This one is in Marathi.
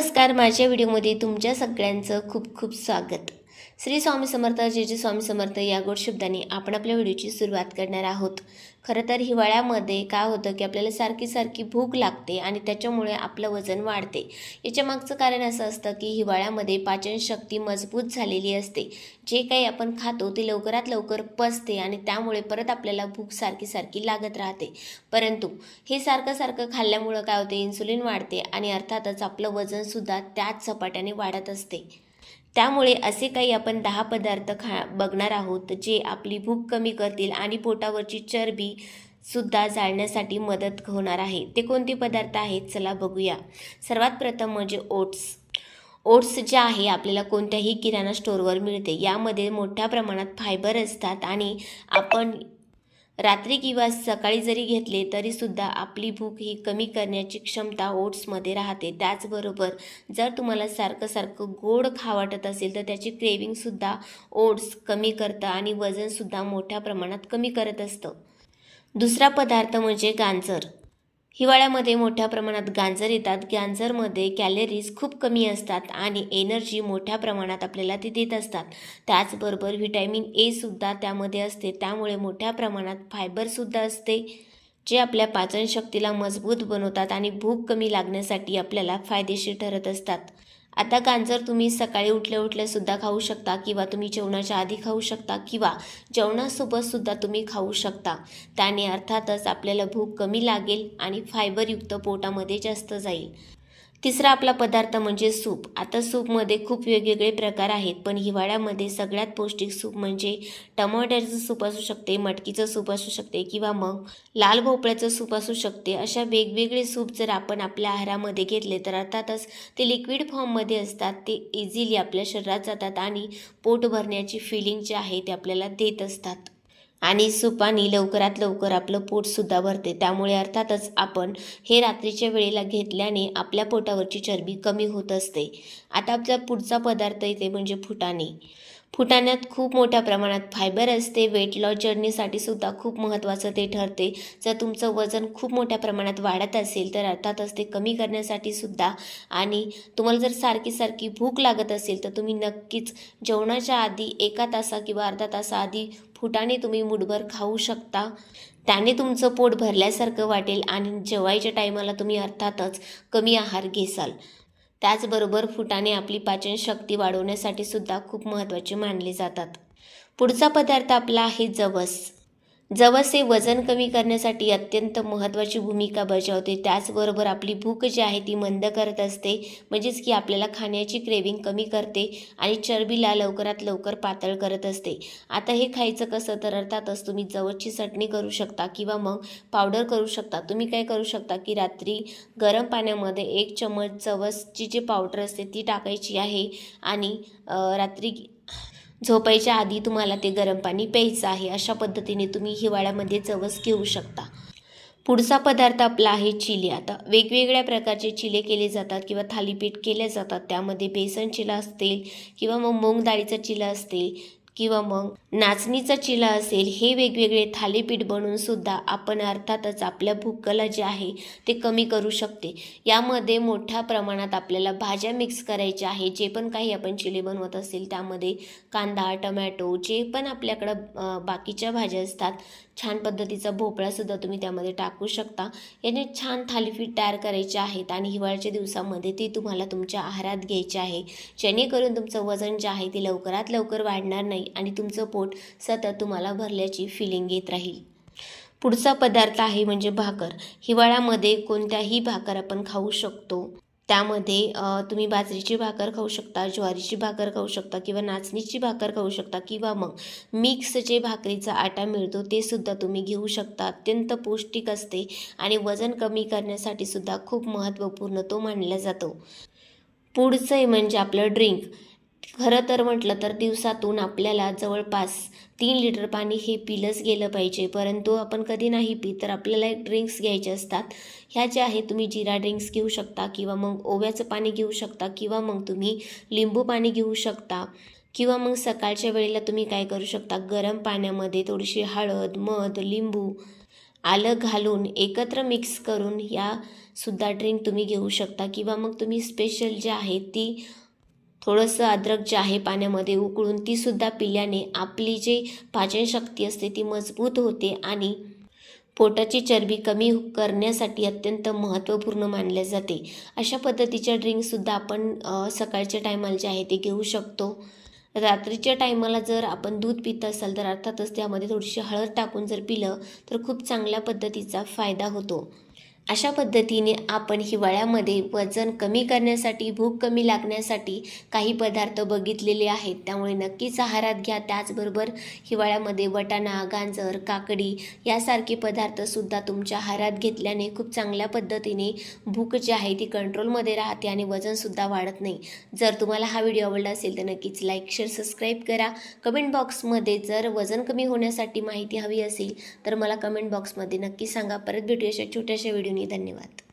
नमस्कार माझ्या व्हिडिओमध्ये तुमच्या सगळ्यांचं खूप खूप स्वागत. श्री स्वामी समर्थ जे जे स्वामी समर्थ या गोड शब्दाने आपण आपल्या व्हिडिओची सुरुवात करणार आहोत. खरं तर हिवाळ्यामध्ये काय होतं की आपल्याला सारखी सारखी भूक लागते आणि त्याच्यामुळे आपलं वजन वाढते. याच्या मागचं कारण असं असतं की हिवाळ्यामध्ये पाचनशक्ती मजबूत झालेली असते. जे काही आपण खातो ते लवकरात लवकर पचते आणि त्यामुळे परत आपल्याला भूक सारखी सारखी लागत राहते. परंतु हे सारखं सारखं खाल्ल्यामुळं काय होते? इन्सुलिन वाढते आणि अर्थातच आपलं वजनसुद्धा त्याच झपाट्याने वाढत असते. त्यामुळे असे काही आपण दहा पदार्थ खा बघणार आहोत जे आपली भूक कमी करतील आणि पोटावरची चरबी सुद्धा जाळण्यासाठी मदत होणार आहे. ते कोणते पदार्थ आहेत? चला बघूया. सर्वात प्रथम म्हणजे ओट्स. ओट्स जे आहे आपल्याला कोणत्याही किराणा स्टोअरवर मिळते. यामध्ये मोठ्या प्रमाणात फायबर असतात आणि आपण रात्री किंवा सकाळी जरी घेतले तरीसुद्धा आपली भूक ही कमी करण्याची क्षमता ओट्समध्ये राहते. त्याचबरोबर जर तुम्हाला सारखं सारखं गोड खा वाटत असेल तर त्याची क्रेविंगसुद्धा ओट्स कमी करतं आणि वजनसुद्धा मोठ्या प्रमाणात कमी करत असतं. दुसरा पदार्थ म्हणजे गाजर. हिवाळ्यामध्ये मोठ्या प्रमाणात गांजर येतात. गांजरमध्ये कॅलरीज खूप कमी असतात आणि एनर्जी मोठ्या प्रमाणात आपल्याला ती देत असतात. त्याचबरोबर व्हिटॅमिन एसुद्धा त्यामध्ये असते. त्यामुळे मोठ्या प्रमाणात फायबरसुद्धा असते जे आपल्या पाचनशक्तीला मजबूत बनवतात आणि भूक कमी लागण्यासाठी आपल्याला फायदेशीर ठरत असतात. आता गाजर तुम्ही सकाळी उठल्या उठल्यासुद्धा खाऊ शकता किंवा तुम्ही जेवणाच्या आधी खाऊ शकता किंवा जेवणासोबतसुद्धा तुम्ही खाऊ शकता. त्याने अर्थातच आपल्याला भूक कमी लागेल आणि फायबरयुक्त पोटामध्ये जास्त जाईल. तिसरा आपला पदार्थ म्हणजे सूप. आता सूपमध्ये खूप वेगवेगळे प्रकार आहेत पण हिवाळ्यामध्ये सगळ्यात पौष्टिक सूप म्हणजे टमाट्याचं सूप असू शकते मटकीचं सूप असू शकते किंवा मग लाल भोपळ्याचं सूप असू शकते. अशा वेगवेगळे सूप जर आपण आपल्या आहारामध्ये घेतले तर अर्थातच ते लिक्विड फॉर्ममध्ये असतात ते इझिली आपल्या शरीरात जातात आणि पोट भरण्याची फिलिंग जी आहे ते आपल्याला देत असतात. आणि सुपानी लवकरात लवकर आपलं पोटसुद्धा भरते. त्यामुळे अर्थातच आपण हे रात्रीच्या वेळेला घेतल्याने आपल्या पोटावरची चरबी कमी होत असते. आता आपला पुढचा पदार्थ येते म्हणजे फुटाणे. फुटाण्यात खूप मोठ्या प्रमाणात फायबर असते. वेट लॉस जर्नीसाठी सुद्धा खूप महत्त्वाचं ते ठरते. जर तुमचं वजन खूप मोठ्या प्रमाणात वाढत असेल तर अर्थातच ते कमी करण्यासाठी सुद्धा. आणि तुम्हाला जर सारखी सारखी भूक लागत असेल तर तुम्ही नक्कीच जेवणाच्या आधी एका तासा किंवा अर्धा तासाआधी फुटाणे तुम्ही मुठभर खाऊ शकता. त्याने तुमचं पोट भरल्यासारखं वाटेल आणि जेवायच्या टायमाला तुम्ही अर्थातच कमी आहार घेसाल. त्याचबरोबर फुटाणे आपली पाचनशक्ती वाढवण्यासाठी सुद्धा खूप महत्त्वाचे मानले जातात. पुढचा पदार्थ आपला आहे जवस. जवस हे वजन कमी करण्यासाठी अत्यंत महत्त्वाची भूमिका बजावते. त्याचबरोबर आपली भूक जी आहे ती मंद करत असते. म्हणजेच की आपल्याला खाण्याची क्रेविंग कमी करते आणि चरबीला लवकरात लवकर पातळ करत असते. आता हे खायचं कसं? तर अर्थातच तुम्ही जवसची चटणी करू शकता किंवा मग पावडर करू शकता. तुम्ही काय करू शकता की रात्री गरम पाण्यामध्ये एक चमच जवसची जी पावडर असते ती टाकायची आहे आणि रात्री झोपायच्या आधी तुम्हाला ते गरम पाणी प्यायचं आहे. अशा पद्धतीने तुम्ही हिवाळ्यामध्ये चवस घेऊ शकता. पुढचा पदार्थ आपला आहे चिले. आता वेगवेगळ्या प्रकारचे चिले केले जातात किंवा थालीपीठ केले जातात. त्यामध्ये बेसन चिला असतील किंवा मग मूग डाळीचा चिला असतील. किंवा मग नाचणीचा चिला असेल हे वेगवेगळे थालीपीठ बनवून सुद्धा आपण अर्थातच आपल्या भूकला जे आहे ते कमी करू शकते. यामध्ये मोठ्या प्रमाणात आपल्याला भाज्या मिक्स करायच्या आहे जे पण काही आपण चिले बनवत असेल त्यामध्ये कांदा टमॅटो जे पण आपल्याकडं बाकीच्या भाज्या असतात छान पद्धतीचा भोपळासुद्धा तुम्ही त्यामध्ये टाकू शकता. याने छान थालीपीठ तयार करायचे आहेत आणि हिवाळ्याच्या दिवसामध्ये ते तुम्हाला तुमच्या आहारात घ्यायचे आहे. जेणेकरून तुमचं वजन जे आहे ते लवकरात लवकर वाढणार नाही. आणि तुमचं पोट सतत तुम्हाला भरल्याची फिलिंग येत राहील. पुढचा पदार्थ आहे म्हणजे भाकर. हिवाळ्यामध्ये कोणत्याही भाकर आपण खाऊ शकतो. त्यामध्ये तुम्ही बाजरीची भाकर खाऊ शकता ज्वारीची भाकर खाऊ शकता किंवा नाचणीची भाकर खाऊ शकता किंवा मग मिक्स जे भाकरीचा आटा मिळतो ते सुद्धा तुम्ही घेऊ शकता. अत्यंत पौष्टिक असते आणि वजन कमी करण्यासाठी सुद्धा खूप महत्त्वपूर्ण तो मानला जातो. पुढचं आहे म्हणजे आपलं ड्रिंक खरं तर म्हटलं तर दिवसातून आपल्याला जवळपास तीन लिटर पाणी हे पिलंच गेलं पाहिजे. परंतु आपण कधी नाही पी तर आपल्याला एक ड्रिंक्स घ्यायचे असतात. ह्या ज्या आहे तुम्ही जिरा ड्रिंक्स घेऊ शकता किंवा मग ओव्याचं पाणी घेऊ शकता किंवा मग तुम्ही लिंबू पाणी घेऊ शकता. किंवा मग सकाळच्या वेळेला तुम्ही काय करू शकता गरम पाण्यामध्ये थोडीशी हळद मध लिंबू आलं घालून एकत्र मिक्स करून या सुद्धा ड्रिंक तुम्ही घेऊ शकता. किंवा मग तुम्ही स्पेशल जे आहे ती थोडंसं अद्रक जे आहे पाण्यामध्ये उकळून तीसुद्धा पिल्याने आपली जी पाचनशक्ती असते ती मजबूत होते आणि पोटाची चरबी कमी करण्यासाठी अत्यंत महत्त्वपूर्ण मानले जाते. अशा पद्धतीच्या ड्रिंकसुद्धा आपण सकाळच्या टायमाला जे आहे ते घेऊ शकतो. रात्रीच्या टायमाला जर आपण दूध पित असाल तर अर्थातच त्यामध्ये थोडीशी हळद टाकून जर पिलं तर खूप चांगल्या पद्धतीचा फायदा होतो. अशा पद्धतीने आपण हिवाळ्यामध्ये वजन कमी करण्यासाठी भूक कमी लागण्यासाठी काही पदार्थ बघितलेले आहेत. त्यामुळे नक्कीच आहारात घ्या. त्याचबरोबर हिवाळ्यामध्ये वटाणा गाजर काकडी यासारखे पदार्थसुद्धा तुमच्या आहारात घेतल्याने खूप चांगल्या पद्धतीने भूक जी आहे ती कंट्रोलमध्ये राहते आणि वजनसुद्धा वाढत नाही. जर तुम्हाला हा व्हिडिओ आवडला असेल तर नक्कीच लाईक शेअर सबस्क्राईब करा. कमेंट बॉक्समध्ये जर वजन कमी होण्यासाठी माहिती हवी असेल तर मला कमेंट बॉक्समध्ये नक्की सांगा. परत भेटूया अशा छोट्याशा धन्यवाद.